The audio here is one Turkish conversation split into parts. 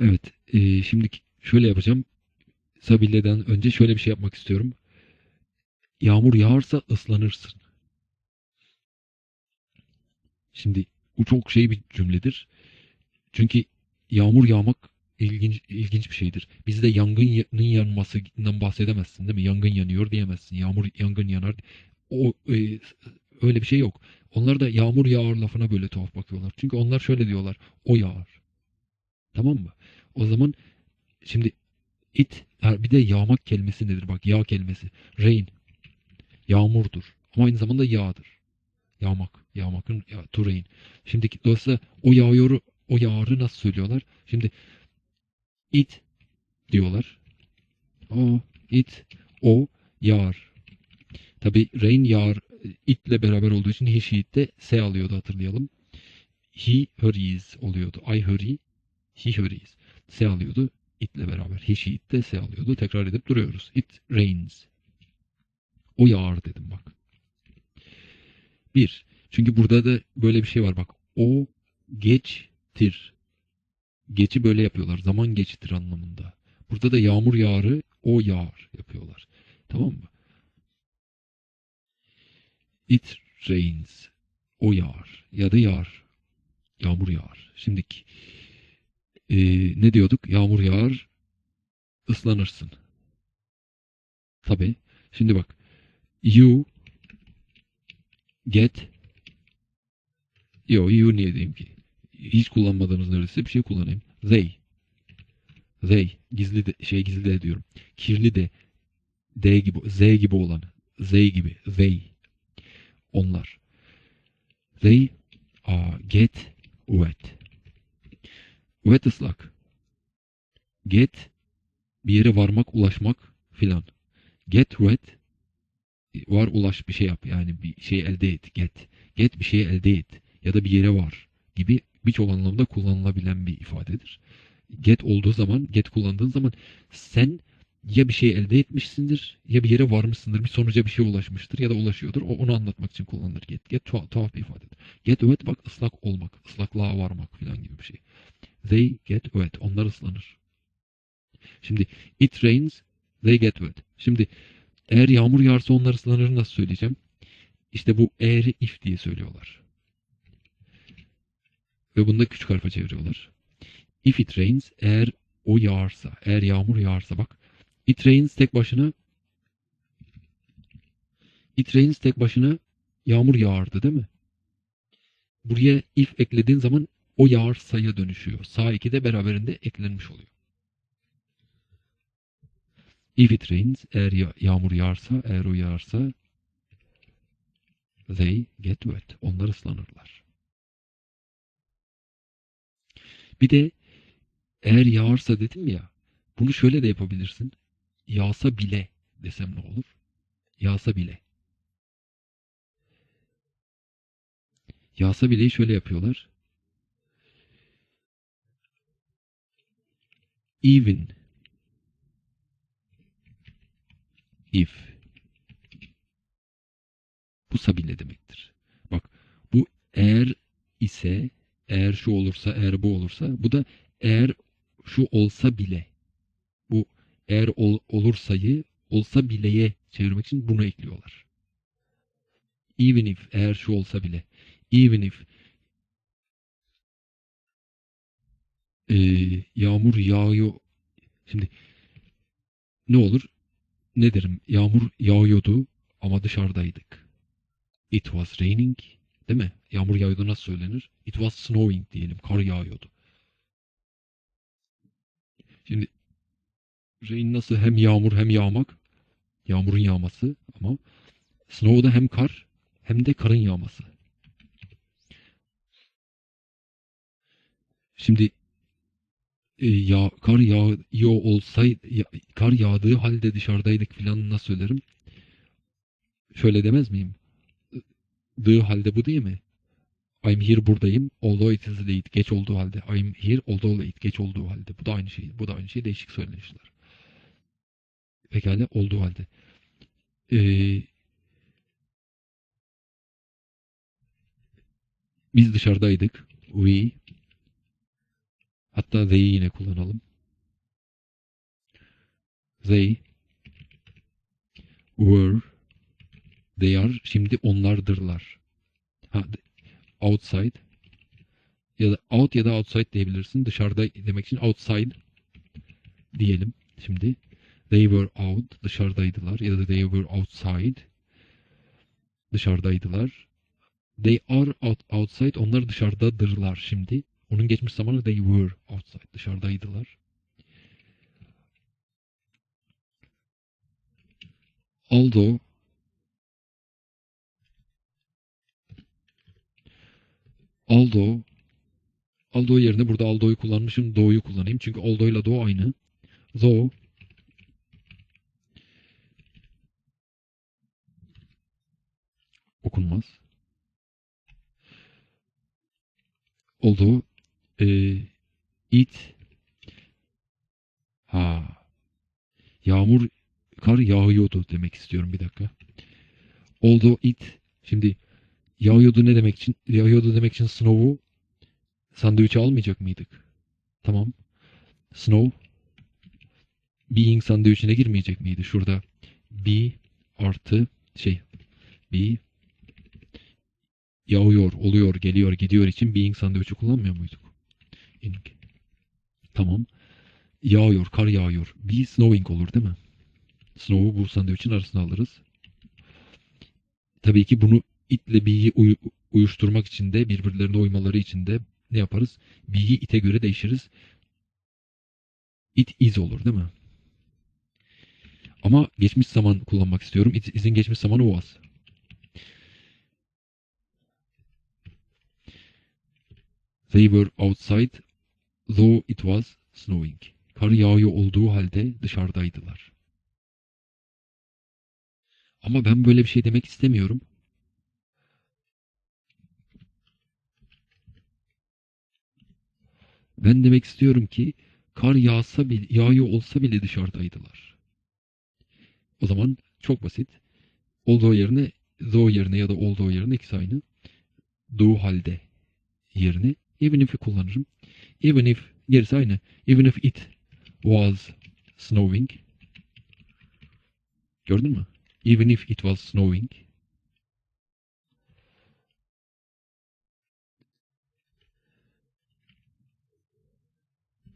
Evet. e, şimdi şöyle yapacağım. Sabille'den önce şöyle bir şey yapmak istiyorum. Yağmur yağarsa ıslanırsın. Şimdi bu çok şey bir cümledir. Çünkü yağmur yağmak ilginç ilginç bir şeydir. Bizde yangının yanmasından bahsedemezsin değil mi? Yangın yanıyor diyemezsin. Yağmur yangın yanar. O e, öyle bir şey yok. Onlar da yağmur yağar lafına böyle tuhaf bakıyorlar. Çünkü onlar şöyle diyorlar. O yağar. Tamam mı? O zaman şimdi it bir de yağmak kelimesi nedir? Bak yağ kelimesi. Rain. Yağmurdur. Ama aynı zamanda yağdır. Yağmak. Yağmakın ya, to rain. Şimdi dolayısıyla o yağıyor o yağarı nasıl söylüyorlar? Şimdi it diyorlar. O it o yağar. Tabi rain yağar itle beraber olduğu için he she it de s alıyordu hatırlayalım. He hurries oluyordu. I hurry he hurries. S alıyordu itle beraber. She it de s alıyordu. Tekrar edip duruyoruz. It rains. O yağar dedim bak. Bir. Çünkü burada da böyle bir şey var bak. O geçtir. Geçi böyle yapıyorlar. Zaman geçtir anlamında. Burada da yağmur yağarı o yağar yapıyorlar. Tamam mı? It rains. O yağar. Ya da yağar. Yağmur yağar. Şimdiki e, ne diyorduk? Yağmur yağar ıslanırsın. Tabi. Şimdi bak. You get Yo, you niye diyeyim ki? Hiç kullanmadığımız neredeyse bir şey kullanayım. They. They. Gizli de, şey gizli de diyorum. Kirli de. D gibi, Z gibi olan. They gibi. They. Onlar. They uh, get wet. Wet ıslak. Get bir yere varmak, ulaşmak filan. Get wet var ulaş bir şey yap yani bir şey elde et. Get. Get bir şey elde et ya da bir yere var gibi birçok anlamda kullanılabilen bir ifadedir. Get olduğu zaman, get kullandığın zaman sen ya bir şey elde etmişsindir ya bir yere varmışsındır. Bir sonuca bir şey ulaşmıştır ya da ulaşıyordur. O onu anlatmak için kullanılır. Get, get tuhaf, tuhaf bir ifadedir. Get wet bak ıslak olmak, ıslaklığa varmak falan gibi bir şey. They get wet. Onlar ıslanır. Şimdi it rains, they get wet. Şimdi eğer yağmur yağarsa onlar ıslanır nasıl söyleyeceğim? İşte bu eğri if diye söylüyorlar. Ve bunu da küçük harfa çeviriyorlar. If it rains, eğer o yağarsa, eğer yağmur yağarsa bak. It rains tek başına It rains tek başına yağmur yağardı değil mi? Buraya if eklediğin zaman o yağar sayı dönüşüyor. Sağ iki de beraberinde eklenmiş oluyor. If it rains, eğer ya yağmur yağarsa, eğer o yağarsa they get wet. Onlar ıslanırlar. Bir de eğer yağarsa dedim ya bunu şöyle de yapabilirsin. Yağsa bile desem ne olur? Yağsa bile. Yağsa bileyi şöyle yapıyorlar. Even if bu sabile demektir. Bak bu eğer ise eğer şu olursa, eğer bu olursa. Bu da eğer şu olsa bile. Bu eğer ol, olursayı olsa bileye çevirmek için bunu ekliyorlar. Even if eğer şu olsa bile. Even if e, yağmur yağıyor. Şimdi ne olur? Ne derim? Yağmur yağıyordu ama dışarıdaydık. It was raining Değil mi? Yağmur yağıyordu nasıl söylenir? It was snowing diyelim. Kar yağıyordu. Şimdi rain nasıl hem yağmur hem yağmak? Yağmurun yağması ama snow'da hem kar hem de karın yağması. Şimdi e, ya, kar yağıyor olsaydı ya, kar yağdığı halde dışarıdaydık filan nasıl söylerim? Şöyle demez miyim? dığı halde bu değil mi? I'm here buradayım. Although it is late. Geç olduğu halde. I'm here although late. Geç olduğu halde. Bu da aynı şey. Bu da aynı şey. Değişik söylenişler. Pekala olduğu halde. Ee, biz dışarıdaydık. We Hatta they'i yine kullanalım. They were they are şimdi onlardırlar. Ha, outside ya da out ya da outside diyebilirsin. Dışarıda demek için outside diyelim. Şimdi they were out dışarıdaydılar ya da they were outside dışarıdaydılar. They are out, outside onlar dışarıdadırlar şimdi. Onun geçmiş zamanı they were outside dışarıdaydılar. Although although although yerine burada although'yu kullanmışım. Though'yu kullanayım. Çünkü although ile though aynı. Though okunmaz. Although e, it ha yağmur kar yağıyordu demek istiyorum bir dakika. Although it şimdi yağıyordu ne demek için yağıyordu demek için snow'u sandviçe almayacak mıydık? Tamam. Snow being sandviçine girmeyecek miydi? Şurada be artı şey be yağıyor, oluyor, geliyor, gidiyor için being sandviçi kullanmıyor muyduk? Ing. Tamam. Yağıyor, kar yağıyor. Be snowing olur değil mi? Snow'u bu sandviçin arasına alırız. Tabii ki bunu itle be'yi uy- uyuşturmak için de birbirlerine uymaları için de ne yaparız? Be'yi it'e göre değişiriz. It is olur değil mi? Ama geçmiş zaman kullanmak istiyorum. It is'in geçmiş zamanı was. They were outside though it was snowing. Kar yağıyor olduğu halde dışarıdaydılar. Ama ben böyle bir şey demek istemiyorum. Ben demek istiyorum ki kar yağsa bile, yağıyor olsa bile dışarıdaydılar. O zaman çok basit. Olduğu yerine though yerine ya da olduğu yerine ikisi aynı. Do halde yerine even if'i kullanırım. Even if gerisi aynı. Even if it was snowing. Gördün mü? Even if it was snowing.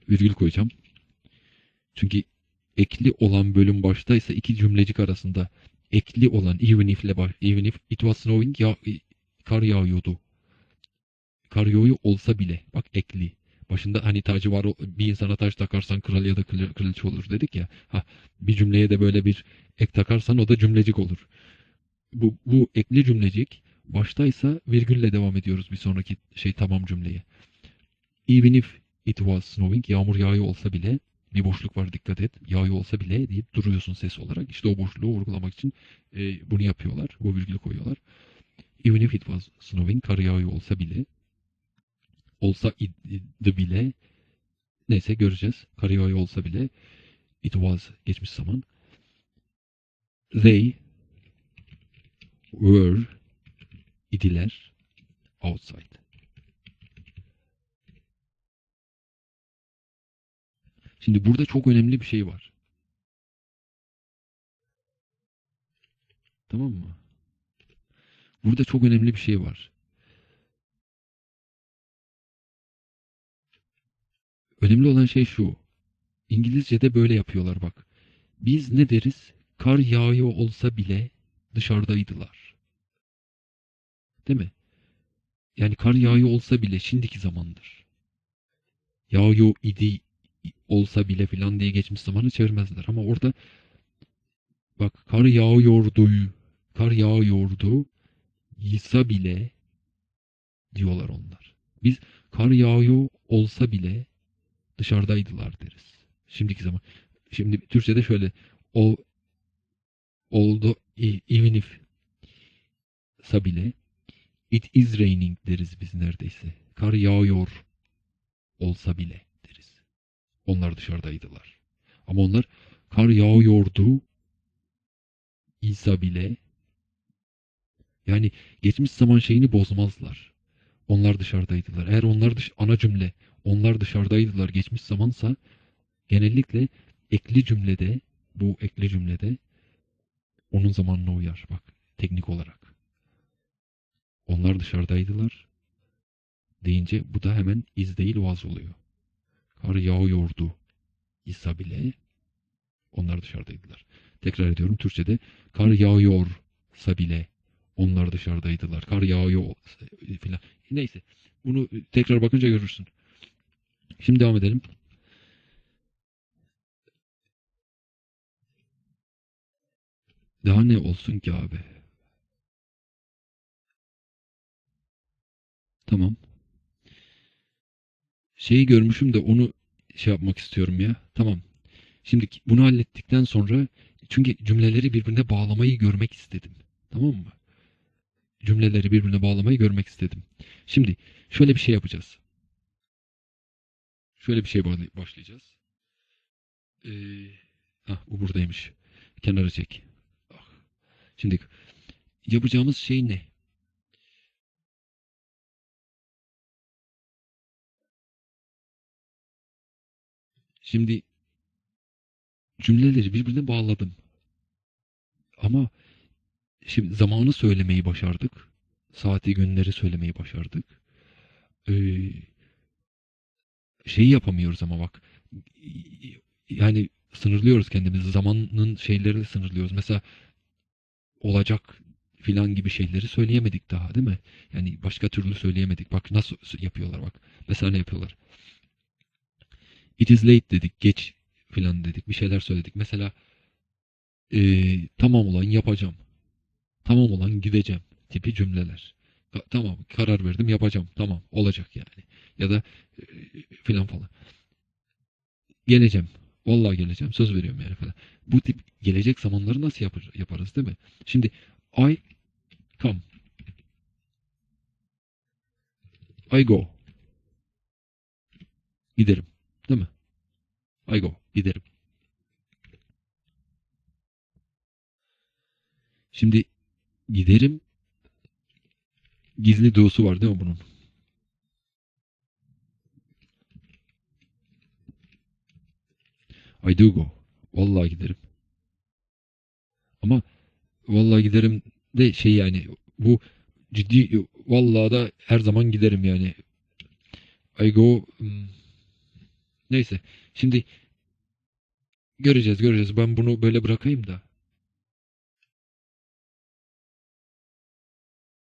Virgül koyacağım. Çünkü ekli olan bölüm baştaysa iki cümlecik arasında ekli olan even if ile even if it was snowing ya, kar yağıyordu. Kar yağıyor olsa bile bak ekli. Başında hani tacı var bir insana taş takarsan kral ya da krali- kraliçe olur dedik ya. Ha, bir cümleye de böyle bir ek takarsan o da cümlecik olur. Bu, bu ekli cümlecik baştaysa virgülle devam ediyoruz bir sonraki şey tamam cümleye. Even if it was snowing yağmur yağıyor olsa bile bir boşluk var dikkat et. Yağıyor olsa bile deyip duruyorsun ses olarak. İşte o boşluğu vurgulamak için e, bunu yapıyorlar. Bu virgülü koyuyorlar. Even if it was snowing kar yağıyor olsa bile olsa idi bile neyse göreceğiz. Kar yağıyor olsa bile it was geçmiş zaman. They were idiler outside. Şimdi burada çok önemli bir şey var. Tamam mı? Burada çok önemli bir şey var. Önemli olan şey şu. İngilizce'de böyle yapıyorlar bak. Biz ne deriz? Kar yağıyor olsa bile dışarıdaydılar. Değil mi? Yani kar yağıyor olsa bile şimdiki zamandır. Yağıyor idi olsa bile filan diye geçmiş zamanı çevirmezler. Ama orada bak kar yağıyordu, kar yağıyordu, yısa bile diyorlar onlar. Biz kar yağıyor olsa bile dışarıdaydılar deriz. Şimdiki zaman. Şimdi Türkçe'de şöyle o oldu even if sa bile it is raining deriz biz neredeyse. Kar yağıyor olsa bile deriz. Onlar dışarıdaydılar. Ama onlar kar yağıyordu İsa bile yani geçmiş zaman şeyini bozmazlar. Onlar dışarıdaydılar. Eğer onlar dış ana cümle onlar dışarıdaydılar geçmiş zamansa genellikle ekli cümlede bu ekli cümlede onun zamanına uyar bak teknik olarak. Onlar dışarıdaydılar deyince bu da hemen iz değil vaz oluyor. Kar yağıyordu ise bile onlar dışarıdaydılar. Tekrar ediyorum Türkçe'de kar yağıyorsa bile onlar dışarıdaydılar. Kar yağıyor filan. Neyse. Bunu tekrar bakınca görürsün. Şimdi devam edelim. Daha ne olsun ki abi? Tamam. Şeyi görmüşüm de onu şey yapmak istiyorum ya. Tamam. Şimdi bunu hallettikten sonra çünkü cümleleri birbirine bağlamayı görmek istedim. Tamam mı? Cümleleri birbirine bağlamayı görmek istedim. Şimdi şöyle bir şey yapacağız. Şöyle bir şey başlayacağız. Ee, ah, bu buradaymış. Kenara çek. Ah. Şimdi yapacağımız şey ne? Şimdi cümleleri birbirine bağladım. Ama şimdi zamanı söylemeyi başardık. Saati, günleri söylemeyi başardık. Ee, şeyi yapamıyoruz ama bak. Yani sınırlıyoruz kendimizi. Zamanın şeylerini sınırlıyoruz. Mesela olacak filan gibi şeyleri söyleyemedik daha değil mi? Yani başka türlü söyleyemedik. Bak nasıl yapıyorlar bak. Mesela ne yapıyorlar? It is late dedik. Geç filan dedik. Bir şeyler söyledik. Mesela eee, tamam olan yapacağım. Tamam olan gideceğim tipi cümleler. Tamam karar verdim yapacağım. Tamam olacak yani. Ya da eee, filan falan. Geleceğim. Vallahi geleceğim. Söz veriyorum yani falan. Bu tip gelecek zamanları nasıl yapar, yaparız değil mi? Şimdi I come. I go. Giderim. Değil mi? I go. Giderim. Şimdi giderim gizli doğusu var değil mi bunun? I do. Vallahi giderim. Ama vallahi giderim de şey yani bu ciddi vallahi da her zaman giderim yani. I go hmm, neyse. Şimdi göreceğiz göreceğiz. Ben bunu böyle bırakayım da.